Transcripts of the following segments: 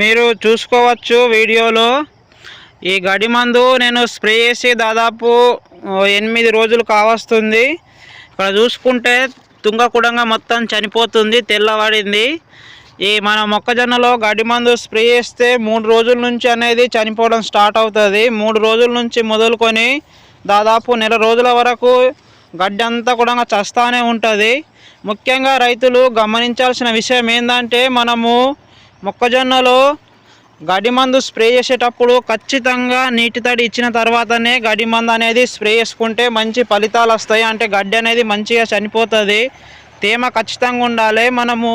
మీరు చూసుకోవచ్చు వీడియోలో. ఈ గడి మందు నేను స్ప్రే చేసి దాదాపు ఎనిమిది రోజులు కావస్తుంది. ఇక్కడ చూసుకుంటే తుంగకుడంగా మొత్తం చనిపోతుంది తెల్లబడింది ఈ మన మొక్కజొన్నలో గడ్డి మందు స్ప్రే చేస్తే మూడు రోజుల నుంచి అనేది చనిపోవడం స్టార్ట్ అవుతుంది. మూడు రోజుల నుంచి మొదలుకొని దాదాపు నెల రోజుల వరకు గడ్డి అంతా కూడా చస్తానే ఉంటుంది. ముఖ్యంగా రైతులు గమనించాల్సిన విషయం ఏంటంటే మనము మొక్కజొన్నలో గడ్డి మందు స్ప్రే చేసేటప్పుడు ఖచ్చితంగా నీటి తడి ఇచ్చిన తర్వాతనే గడ్డి మందు అనేది స్ప్రే చేసుకుంటే మంచి ఫలితాలు వస్తాయి. అంటే గడ్డి అనేది మంచిగా చనిపోతుంది. తేమ ఖచ్చితంగా ఉండాలి. మనము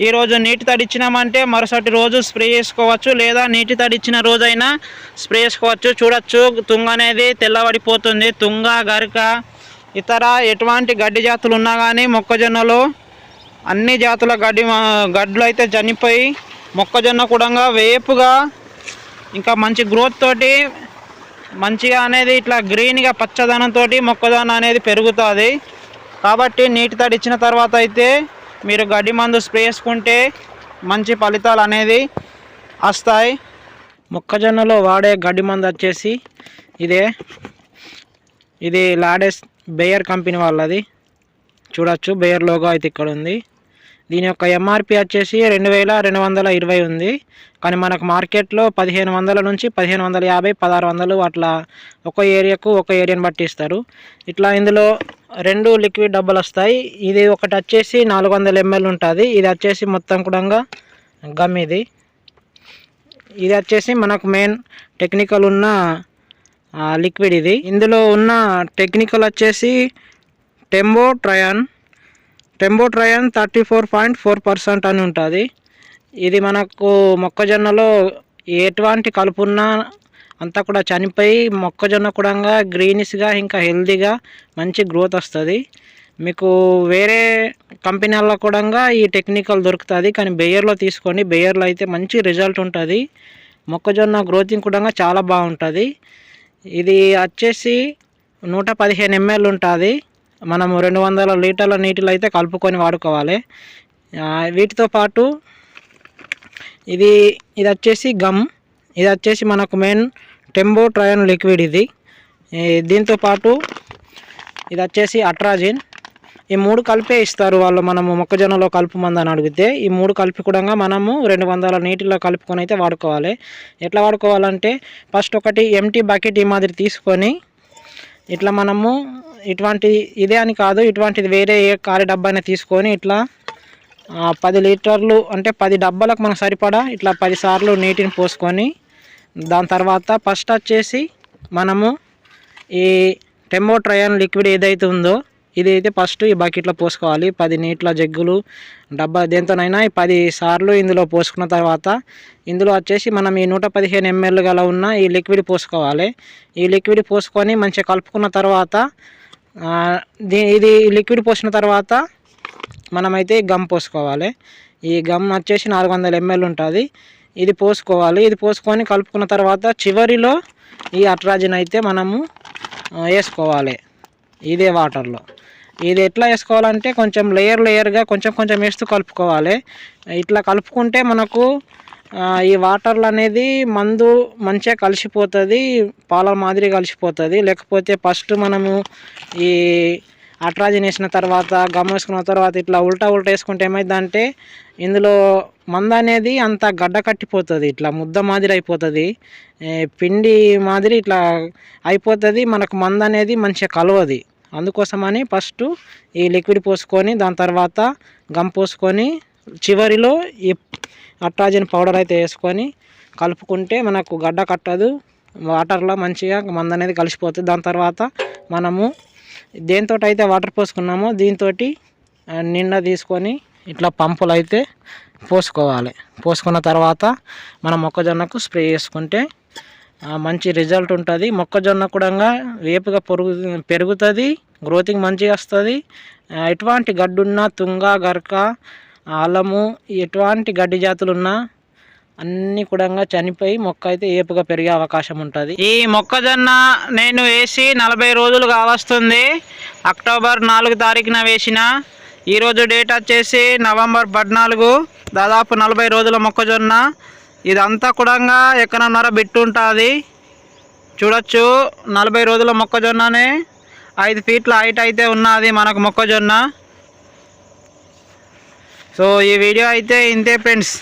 ఈరోజు నీటి తడి ఇచ్చినామంటే మరుసటి రోజు స్ప్రే చేసుకోవచ్చు. లేదా నీటి తడి ఇచ్చిన రోజైనా స్ప్రే చేసుకోవచ్చు. చూడొచ్చు. తుంగ అనేది తెల్లబడిపోతుంది. తుంగ గరిక ఇతర ఎటువంటి గడ్డి జాతులు ఉన్నా కానీ మొక్కజొన్నలో అన్ని జాతుల గడ్డి మా- గడ్లు అయితే చనిపోయి మొక్కజొన్న కూడా వేపుగా ఇంకా మంచి గ్రోత్ తోటి మంచిగా అనేది ఇట్లా గ్రీన్గా పచ్చదనంతో మొక్కజొన్న అనేది పెరుగుతుంది. కాబట్టి నీటి తడి ఇచ్చిన తర్వాత అయితే మీరు గడ్డి మందు స్ప్రే చేసుకుంటే మంచి ఫలితాలు అనేది వస్తాయి. మొక్కజొన్నలో వాడే గడ్డి మందు వచ్చేసి ఇదే. ఇది లాడెస్ బేయర్ కంపెనీ వాళ్ళది. చూడొచ్చు బేయర్ లోగో అయితే ఇక్కడ ఉంది. దీని యొక్క ఎంఆర్పి వచ్చేసి రెండు వేల రెండు వందల ఇరవై ఉంది. కానీ మనకు మార్కెట్లో పదిహేను వందల నుంచి పదిహేను వందల యాభై పదహారు వందలు అట్లా ఒక ఏరియాకు ఒక ఏరియాని బట్టి ఇస్తారు. ఇట్లా ఇందులో రెండు లిక్విడ్ డబ్బులు వస్తాయి. ఇది ఒకటి వచ్చేసి నాలుగు వందల ఎంఎల్ ఉంటుంది. ఇది వచ్చేసి మొత్తం కూడా గమ్ ఇది. ఇది వచ్చేసి మనకు మెయిన్ టెక్నికల్ ఉన్న లిక్విడ్ ఇది. ఇందులో ఉన్న టెక్నికల్ వచ్చేసి tembotrione tembotrione thirty four point four percent అని ఉంటుంది. ఇది మనకు మొక్కజొన్నలో ఎటువంటి కలుపున్నా అంతా కూడా చనిపోయి మొక్కజొన్న కూడా గ్రీనిష్గా ఇంకా హెల్దీగా మంచి గ్రోత్ వస్తుంది. మీకు వేరే కంపెనీల్లో కూడా ఈ టెక్నికల్ దొరుకుతుంది. కానీ బెయ్యర్లో తీసుకోండి బెయ్యర్లో అయితే మంచి రిజల్ట్ ఉంటుంది. మొక్కజొన్న గ్రోతింగ్ కూడా చాలా బాగుంటుంది. ఇది వచ్చేసి నూట పదిహేను ఎంఎల్ ఉంటుంది. మనము రెండు వందల లీటర్ల నీటిలో అయితే కలుపుకొని వాడుకోవాలి. వీటితో పాటు ఇది ఇది వచ్చేసి గమ్. ఇది వచ్చేసి మనకు మెయిన్ టెంబో ట్రయన్ లిక్విడ్ ఇది. దీంతో పాటు ఇది వచ్చేసి అట్రాజిన్. ఈ మూడు కలిపే ఇస్తారు వాళ్ళు మనము మొక్కజొన్నలో కలుపు అని అడిగితే. ఈ మూడు కలిపి కూడా మనము రెండు వందల నీటిలో కలుపుకొని అయితే వాడుకోవాలి. ఎట్లా వాడుకోవాలంటే ఫస్ట్ ఒకటి ఎంటీ బకెట్ ఈ మాదిరి తీసుకొని ఇట్లా మనము ఇటువంటి ఇదే అని కాదు ఇటువంటిది వేరే ఏ కారి డబ్బా అయినా తీసుకొని ఇట్లా పది లీటర్లు అంటే పది డబ్బాలకు మనకు సరిపడా ఇట్లా పది సార్లు నీటిని పోసుకొని దాని తర్వాత ఫస్ట్ వచ్చేసి మనము ఈ టెంబో ట్రయాన్ లిక్విడ్ ఏదైతే ఉందో ఇది అయితే ఫస్ట్ ఈ బకెట్లో పోసుకోవాలి. పది నీటిలో జగ్గులు డబ్బా దేంతోనైనా ఈ పది సార్లు ఇందులో పోసుకున్న తర్వాత ఇందులో వచ్చేసి మనం ఈ నూట పదిహేను ఎంఎల్ గల ఉన్న ఈ లిక్విడ్ పోసుకోవాలి. ఈ లిక్విడ్ పోసుకొని మంచిగా కలుపుకున్న తర్వాత ఇది లిక్విడ్ పోసిన తర్వాత మనమైతే గమ్ పోసుకోవాలి. ఈ గమ్ వచ్చేసి నాలుగు వందల ఎంఎల్ ఉంటుంది. ఇది పోసుకోవాలి. ఇది పోసుకొని కలుపుకున్న తర్వాత చివరిలో ఈ అట్రాజిన్ అయితే మనము వేసుకోవాలి. ఇదే వాటర్లో. ఇది ఎట్లా వేసుకోవాలంటే కొంచెం లేయర్ లేయర్గా కొంచెం కొంచెం వేస్తూ కలుపుకోవాలి. ఇట్లా కలుపుకుంటే మనకు ఈ వాటర్లు అనేది మందు మంచిగా కలిసిపోతుంది పాల మాదిరి కలిసిపోతుంది. లేకపోతే ఫస్ట్ మనము ఈ అట్రాజిన్ వేసిన తర్వాత గమ్ వేసుకున్న తర్వాత ఇట్లా ఉల్టా ఉల్టా వేసుకుంటే ఏమైందంటే ఇందులో మంద అనేది అంత గడ్డ కట్టిపోతుంది ఇట్లా ముద్ద మాదిరి అయిపోతుంది. పిండి మాదిరి ఇట్లా అయిపోతుంది మనకు మంద అనేది మంచిగా కలవది. అందుకోసమని ఫస్ట్ ఈ లిక్విడ్ పోసుకొని దాని తర్వాత గమ్ పోసుకొని చివరిలో ఈ అట్రాజిన్ పౌడర్ అయితే వేసుకొని కలుపుకుంటే మనకు గడ్డ కట్టదు వాటర్లో మంచిగా మంద అనేది కలిసిపోతుంది. దాని తర్వాత మనము దేంతో అయితే వాటర్ పోసుకున్నామో దీంతో నిండా తీసుకొని ఇట్లా పంపులు అయితే పోసుకోవాలి. పోసుకున్న తర్వాత మనం మొక్కజొన్నకు స్ప్రే చేసుకుంటే మంచి రిజల్ట్ ఉంటుంది. మొక్కజొన్న కూడా వేపుగా పెరుగు పెరుగుతుంది గ్రోతింగ్ మంచిగా వస్తుంది. ఎటువంటి గడ్డున్నా తుంగ గరక ఆలము ఎటువంటి గడ్డి జాతులు ఉన్నా అన్నీ కూడా చనిపోయి మొక్క అయితే ఏపుగా పెరిగే అవకాశం ఉంటుంది. ఈ మొక్కజొన్న నేను వేసి నలభై రోజులు కావస్తుంది. అక్టోబర్ నాలుగు తారీఖున వేసిన. ఈరోజు డేట్ వచ్చేసి నవంబర్ పద్నాలుగు. దాదాపు నలభై రోజుల మొక్కజొన్న. ఇదంతా కూడా ఎక్కడన్నారా బిట్టు ఉంటుంది. చూడొచ్చు నలభై రోజుల మొక్కజొన్ననే ఐదు ఫీట్ల హైట్ అయితే ఉన్నది మనకు మొక్కజొన్న. సో ఈ వీడియో అయితే ఇంతే ఫ్రెండ్స్.